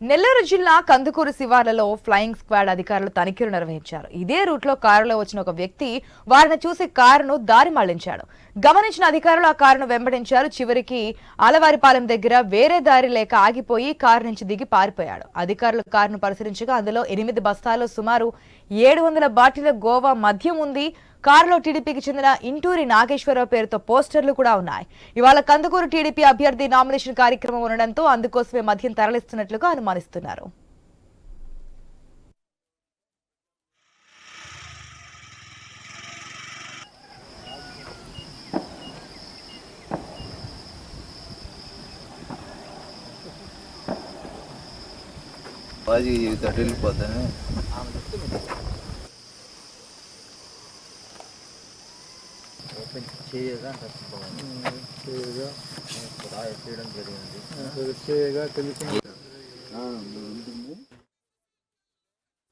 నెల్లూరు జిల్లా Kandukur శివార్లలో flying squad అధికారులు తనిఖీలు నిర్వహించారు. ఇదే రూట్లో కారులో వచ్చిన ఒక వ్యక్తి వారిని చూసి కారును దారి మళ్ళించాడు. గమనించిన అధికారులు ఆ కారును వెంబడించారు. చివరికి ఆలవారిపాలెం దగ్గర వేరే దారి లేక ఆగిపోయి కారు నుంచి దిగి పారిపోయాడు. అధికారులు కారును పరిశీలించగా అందులో ఎనిమిది బస్తాల్లో సుమారు ఏడు వందల బాటిల గోవా మద్యం ఉంది. కారులో టీడీపీకి చెందిన ఇంటూరి నాగేశ్వరరావు పేరుతో పోస్టర్లు కూడా ఉన్నాయి. ఇవాళ కందుకూరు టీడీపీ అభ్యర్థి నామినేషన్ కార్యక్రమం ఉండడంతో అందుకోసమే మద్యం తరలిస్తున్నట్లుగా అనుమానిస్తున్నారు. బాజీ జీవితం వెళ్ళిపోతాను. ఓపెన్ చేయగా చేయగా చేయడం జరిగింది. చేయగా తెలిసి